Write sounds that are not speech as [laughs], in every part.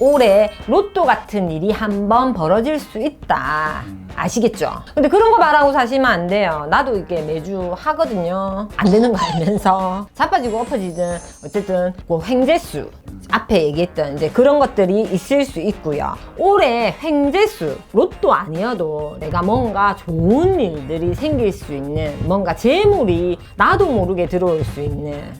올해 로또 같은 일이 한번 벌어질 수 있다. 아시겠죠? 근데 그런 거 말하고 사시면 안 돼요. 나도 이게 매주 하거든요. 안 되는 거 알면서. [laughs] 자빠지고 엎어지든 어쨌든 뭐 횡재수. 앞에 얘기했던 이제 그런 것들이 있을 수 있고요. 올해 횡재수, 로또 아니어도 내가 뭔가 좋은 일들이 생길 수 있는 뭔가 재물이 나도 모르게 들어올 수 있는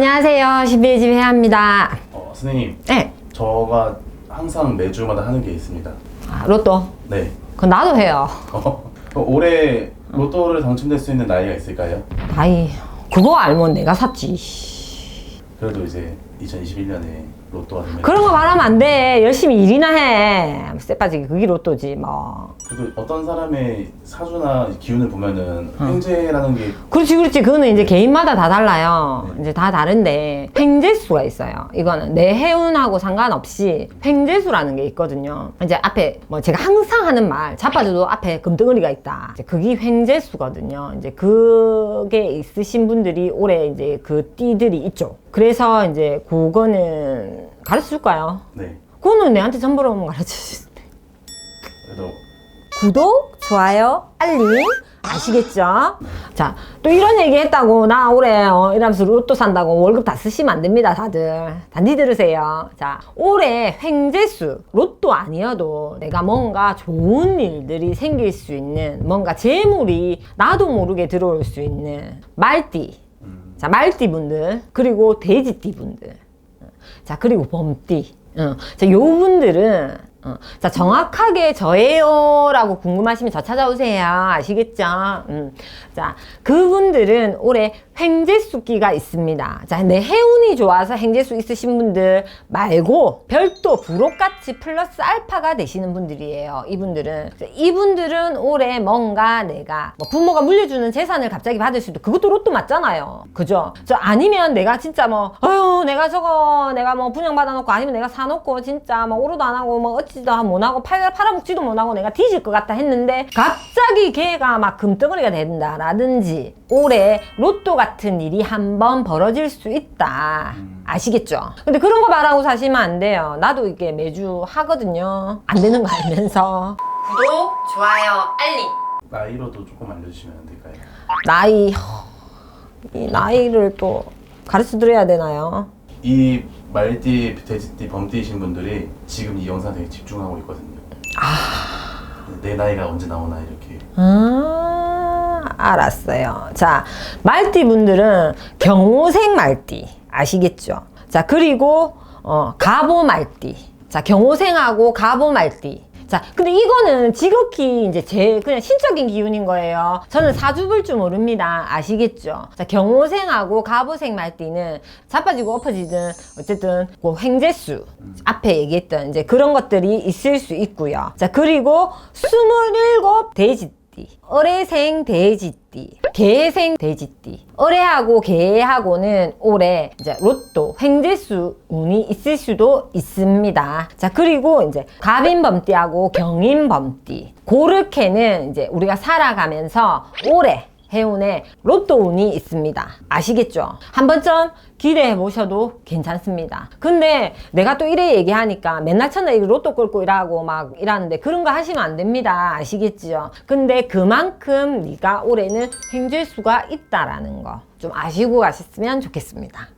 안녕하세요. 11집 해합니다. 어, 선생님, 네. 저가 항상 매주마다 하는 게 있습니다. 아, 로또. 네. 그건 나도 해요. 어, 올해 로또를 당첨될 수 있는 나이가 있을까요? 아이, 그거 알면 내가 샀지. 그래도 이제 2021년에 로또가 되면 그런 거 말하면 안 돼. 열심히 일이나 해. 쎄 빠지기 그게 로또지 뭐. 그래도 어떤 사람의 사주나 기운을 보면은 횡재라는 게 그렇지 그렇지 그거는 이제 개인마다 다 달라요. 이제 다 다른데 횡재수가 있어요. 이거는 내 해운하고 상관없이 횡재수라는 게 있거든요. 이제 앞에 뭐 제가 항상 하는 말 자빠져도 앞에 금덩어리가 있다. 이제 그게 횡재수거든요. 이제 그게 있으신 분들이 올해 이제 그 띠들이 있죠. 그래서 이제 그거는 가르쳐 줄까요? 네. 그거는 내한테 전보로 오면 가르쳐 줄 그래도 구독, 좋아요, 알림 아시겠죠? 자, 또 이런 얘기 했다고 나 올해 어, 이러면서 로또 산다고 월급 다 쓰시면 안 됩니다, 다들. 단디 들으세요. 자, 올해 횡재수, 로또 아니어도 내가 뭔가 좋은 일들이 생길 수 있는 뭔가 재물이 나도 모르게 들어올 수 있는 말띠. 자, 말띠 분들, 그리고 돼지띠 분들. 자, 그리고 범띠. 어. 자, 요 분들은, 어. 자, 정확하게 저예요. 라고 궁금하시면 저 찾아오세요. 아시겠죠? 음. 자, 그분들은 올해 횡재수기가 있습니다. 자, 내 해운이 좋아서 횡재수 있으신 분들 말고 별도 부록같이 플러스 알파가 되시는 분들이에요. 이분들은. 자, 이분들은 올해 뭔가 내가 뭐 부모가 물려주는 재산을 갑자기 받을 수도 그것도 로또 맞잖아요. 그죠? 저 아니면 내가 진짜 뭐, 아유, 내가 저거 내가 뭐 분양받아놓고 아니면 내가 사놓고 진짜 뭐 오르도 안 하고 뭐 어찌 도 못하고 팔, 팔아먹지도 못하고 내가 뒤질 것 같다 했는데 갑자기 걔가 막 금덩어리가 된다라든지 올해 로또 같은 일이 한번 벌어질 수 있다. 아시겠죠? 근데 그런 거 말하고 사시면 안 돼요. 나도 이게 매주 하거든요. 안 되는 거 알면서. 구독, 좋아요, 알림. 나이로도 조금 알려주시면 안 될까요? 나이, 허, 이 나이를 또 가르쳐 드려야 되나요? 이 말띠, 돼지띠, 범띠이신 분들이 지금 이 영상 되게 집중하고 있거든요. 내 나이가 언제 나오나 이렇게. 아, 알았어요. 자, 말띠 분들은 경호생 말띠 아시겠죠? 자, 그리고 어, 가보 말띠. 자, 경호생하고 가보 말띠. 자, 근데 이거는 지극히 이제 제 그냥 신적인 기운인 거예요. 저는 사주 볼 줄 모릅니다. 아시겠죠? 자, 경호생하고 가보생 말띠는 자빠지고 엎어지든 어쨌든 그 횡재수 앞에 얘기했던 이제 그런 것들이 있을 수 있고요. 자, 그리고 27 돼지 띠, 어레생 돼지띠, 개생 돼지띠. 어레하고 개하고는 올해 이제 로또 횡재수 운이 있을 수도 있습니다. 자 그리고 이제 갑인범띠하고 경인범띠, 고르케는 이제 우리가 살아가면서 올해 해운에 로또 운이 있습니다. 아시겠죠? 한 번쯤 기대해 보셔도 괜찮습니다. 근데 내가 또 이래 얘기하니까 맨날 첫날 이 로또 끌고 일하고 막 이러는데 그런 거 하시면 안 됩니다. 아시겠죠? 근데 그만큼 네가 올해는 횡재수가 있다라는 거 좀 아시고 가셨으면 좋겠습니다.